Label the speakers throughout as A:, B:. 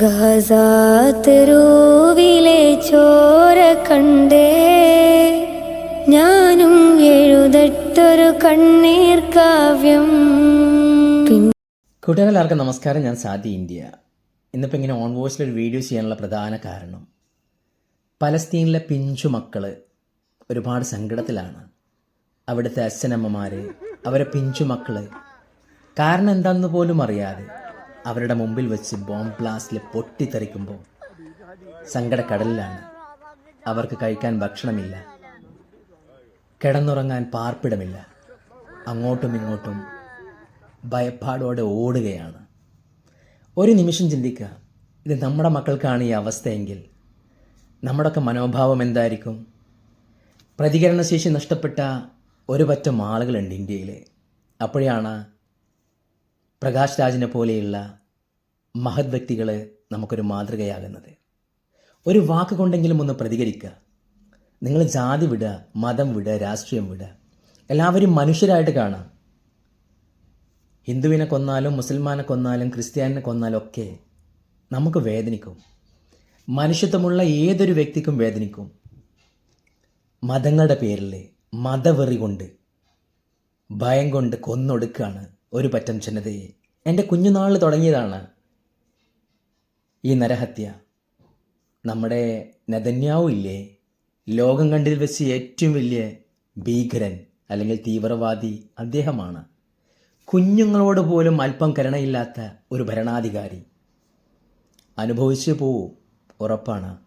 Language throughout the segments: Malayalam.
A: ഗാസാത്തെരുവിലെ ചോര കണ്ടേ. ഞാനും എഴുതട്ടൊരു കണ്ണീർ കാവ്യം.
B: കൂട്ടുകാരെല്ലാവർക്കും നമസ്കാരം. ഞാൻ സാദി ഇന്ത്യ. ഇന്നിപ്പോൾ ഇങ്ങനെ ഓൺ വോയിസിൽ ഒരു വീഡിയോ ചെയ്യാനുള്ള പ്രധാന കാരണം പലസ്തീനിലെ പിഞ്ചു മക്കൾ ഒരുപാട് സങ്കടത്തിലാണ്. അവിടുത്തെ അച്ഛനമ്മമാർ അവരെ പിഞ്ചു മക്കൾ കാരണം എന്താണെന്ന് പോലും അറിയാതെ അവരുടെ മുമ്പിൽ വെച്ച് ബോംബ് ബ്ലാസ്റ്റിൽ പൊട്ടിത്തെറിക്കുമ്പോൾ സങ്കടക്കടലിലാണ്. അവർക്ക് കഴിക്കാൻ ഭക്ഷണമില്ല. കിടന്നുറങ്ങാൻ പാർപ്പിടമില്ല. അങ്ങോട്ടും ഇങ്ങോട്ടും ഭയപ്പാടോടെ ഓടുകയാണ്. ഒരു നിമിഷം ചിന്തിക്കുക. ഇത് നമ്മുടെ മക്കൾക്കാണ് ഈ അവസ്ഥയെങ്കിൽ നമ്മുടെയൊക്കെ മനോഭാവം എന്തായിരിക്കും? പ്രതികരണശേഷി നഷ്ടപ്പെട്ട ഒരു പറ്റം ആളുകളുണ്ട് ഇന്ത്യയിൽ അപ്പോഴാണ് പ്രകാശ് രാജിനെ പോലെയുള്ള മഹത് വ്യക്തികൾ നമുക്കൊരു മാതൃകയാകുന്നത്. ഒരു വാക്ക് കൊണ്ടെങ്കിലും ഒന്ന് പ്രതികരിക്കുക. നിങ്ങൾ ജാതി വിടുക മതം വിടുക രാഷ്ട്രീയം വിടുക. എല്ലാവരും മനുഷ്യരായിട്ട് കാണാം. ഹിന്ദുവിനെ കൊന്നാലും മുസൽമാനെ കൊന്നാലും ക്രിസ്ത്യാനിനെ കൊന്നാലും ഒക്കെ നമുക്ക് വേദനിക്കും. മനുഷ്യത്വമുള്ള ഏതൊരു വ്യക്തിക്കും വേദനിക്കും. മതങ്ങളുടെ പേരിൽ മതവെറി കൊണ്ട് ഭയം കൊണ്ട് കൊന്നൊടുക്കുകയാണ് ഒരു പറ്റം ജനതയെ എന്റെ കുഞ്ഞുനാളിൽ തുടങ്ങിയതാണ് ഈ നരഹത്യ. നമ്മുടെ നദന്യാവും ഇല്ലേ? ലോകം കണ്ടിൽ വെച്ച് ഏറ്റവും വലിയ ഭീകരൻ അല്ലെങ്കിൽ തീവ്രവാദി അദ്ദേഹമാണ്. കുഞ്ഞുങ്ങളോട് പോലും അല്പം കരുണയില്ലാത്ത ഒരു ഭരണാധികാരി. അനുഭവിച്ചു പോവും ഉറപ്പാണ്.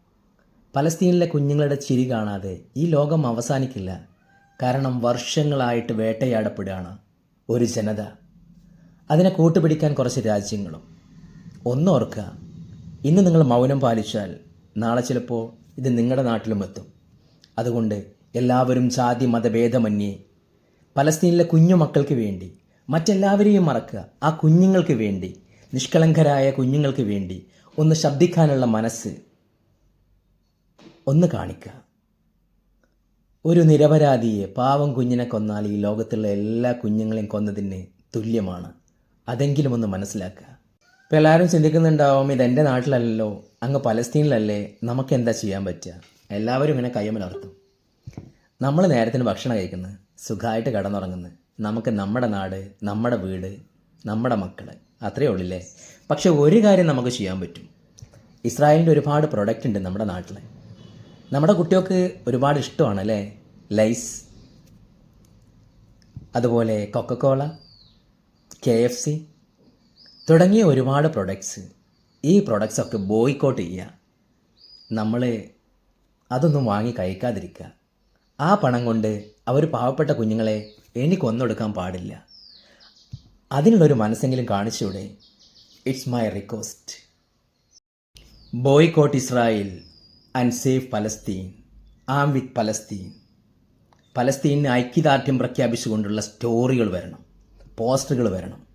B: പലസ്തീനിലെ കുഞ്ഞുങ്ങളുടെ ചിരി കാണാതെ ഈ ലോകം അവസാനിക്കില്ല. കാരണം വർഷങ്ങളായിട്ട് വേട്ടയാടപ്പെടുകയാണ് ഒരു ജനത. അതിനെ കൂട്ടുപിടിക്കാൻ കുറച്ച് രാജ്യങ്ങളും. ഒന്നോർക്കുക ഇന്ന് നിങ്ങൾ മൗനം പാലിച്ചാൽ നാളെ ചിലപ്പോൾ ഇത് നിങ്ങളുടെ നാട്ടിലും എത്തും. അതുകൊണ്ട് എല്ലാവരും ജാതി മതഭേദമന്യേ പലസ്തീനിലെ കുഞ്ഞു മക്കൾക്ക് വേണ്ടി മറ്റെല്ലാവരെയും മറക്കുക ആ കുഞ്ഞുങ്ങൾക്ക് വേണ്ടി നിഷ്കളങ്കരായ കുഞ്ഞുങ്ങൾക്ക് വേണ്ടി ഒന്ന് ശബ്ദിക്കാനുള്ള മനസ്സ് ഒന്ന് കാണിക്കുക. ഒരു നിരപരാധിയെ പാവം കുഞ്ഞിനെ കൊന്നാൽ ഈ ലോകത്തുള്ള എല്ലാ കുഞ്ഞുങ്ങളെയും കൊന്നതിന് തുല്യമാണ്. അതെങ്കിലും ഒന്ന് മനസ്സിലാക്കുക. ഇപ്പം എല്ലാവരും ചിന്തിക്കുന്നുണ്ടാവും ഇത് എന്റെ നാട്ടിലല്ലല്ലോ അങ്ങ് പലസ്തീനിലല്ലേ നമുക്ക് എന്താ ചെയ്യാൻ പറ്റുക? എല്ലാവരും ഇങ്ങനെ കയ്യമലർത്തും നമ്മൾ നേരത്തിന് ഭക്ഷണം കഴിക്കുന്നത് സുഖമായിട്ട് കിടന്നുറങ്ങുന്നത് നമുക്ക് നമ്മുടെ നാട് നമ്മുടെ വീട് നമ്മുടെ മക്കൾ അത്രയേ ഉള്ളില്ലേ? പക്ഷെ ഒരു കാര്യം നമുക്ക് ചെയ്യാൻ പറ്റും. ഇസ്രായേലിന്റെ ഒരുപാട് പ്രൊഡക്റ്റ് ഉണ്ട് നമ്മുടെ നാട്ടിൽ നമ്മുടെ കുട്ടികൾക്ക് ഒരുപാട് ഇഷ്ടമാണ് അല്ലേ? ലൈസ് അതുപോലെ കൊക്കക്കോള കെ എഫ് സി തുടങ്ങിയ ഒരുപാട് പ്രൊഡക്ട്സ് ഈ പ്രൊഡക്ട്സ് ഒക്കെ ബോയ്ക്കോട്ട് ചെയ്യുക. നമ്മൾ അതൊന്നും വാങ്ങി കഴിക്കാതിരിക്കുക. ആ പണം കൊണ്ട് അവർ പാവപ്പെട്ട കുഞ്ഞുങ്ങളെ എനിക്കൊന്നൊടുക്കാൻ പാടില്ല. അതിനുള്ളൊരു മനസ്സെങ്കിലും കാണിച്ചൂടെ it's my request boycott Israel and save Palestine am with Palestine പലസ്തീനിന് ഐക്യദാർഢ്യം പ്രഖ്യാപിച്ചുകൊണ്ടുള്ള സ്റ്റോറികൾ വരണം. പോസ്റ്ററുകൾ വരണം.